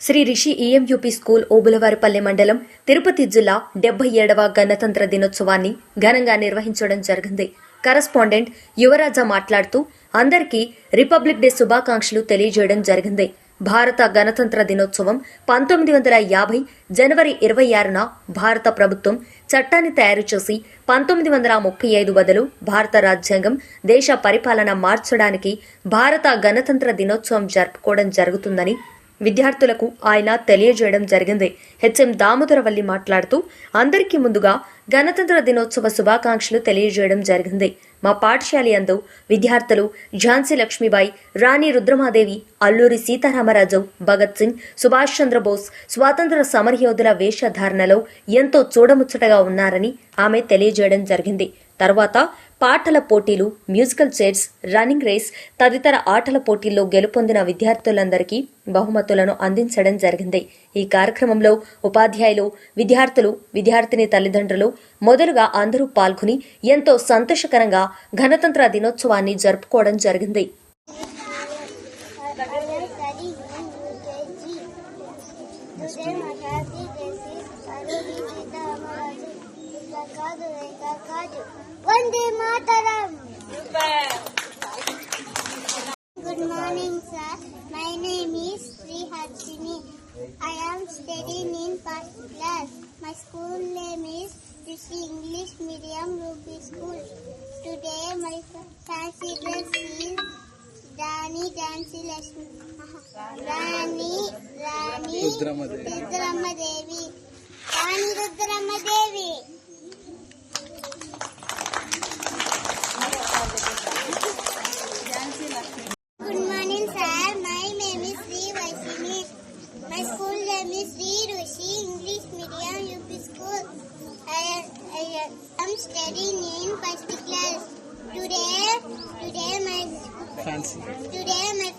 Shri Rishi EMUP school Obulavaripalle మండలం తిరుపతి జిల్లా డెబ్బై ఏడవ గణతంత్ర దినోత్సవాన్ని ఘనంగా నిర్వహించడం జరిగింది. కరస్పాండెంట్ యువరాజా మాట్లాడుతూ అందరికీ రిపబ్లిక్ డే శుభాకాంక్షలు తెలియజేయడం జరిగింది. భారత గణతంత్ర దినోత్సవం పంతొమ్మిది వందల యాభై జనవరి ఇరవై ఆరున భారత ప్రభుత్వం చట్టాన్ని తయారు చేసి పంతొమ్మిది వందల ముప్పై ఐదు బదులు భారత రాజ్యాంగం దేశ పరిపాలన మార్చడానికి భారత గణతంత్ర దినోత్సవం జరుపుకోవడం జరుగుతుందని విద్యార్థులకు ఆయన తెలియజేయడం జరిగింది. హెచ్ఎం దామోదరవల్లి మాట్లాడుతూ అందరికీ ముందుగా గణతంత్ర దినోత్సవ శుభాకాంక్షలు తెలియజేయడం జరిగింది. మా పాఠశాల అందు విద్యార్థులు ఝాన్సీ లక్ష్మీబాయి రాణి రుద్రమాదేవి అల్లూరి సీతారామరాజు భగత్ సింగ్ సుభాష్ చంద్రబోస్ స్వాతంత్ర సమరయోధుల వేషధారణలో ఎంతో చూడముచ్చటగా ఉన్నారని ఆమె తెలియజేయడం జరిగింది. తర్వాత పాటల పోటీలు మ్యూజికల్ చైర్స్ రన్నింగ్ రేస్ తదితర ఆటల పోటీల్లో గెలుపొందిన విద్యార్థులందరికీ బహుమతులను అందించడం జరిగింది. ఈ కార్యక్రమంలో ఉపాధ్యాయులు విద్యార్థులు విద్యార్థిని తల్లిదండ్రులు మొదలుగా అందరూ పాల్గొని ఎంతో సంతోషకరంగా గణతంత్ర దినోత్సవాన్ని జరుపుకోవడం జరిగింది. కాదు రేఖ కాదు Vande Mataram good morning sir my name is Sriharshini I am studying in first class. My school name is Rishi English Medium Ruby School. Today my fancy dress is Rani Dancy Lashmi. Rani, Rani, Rudrama Devi. I am studying in first class. Today, today my Fancy. Today my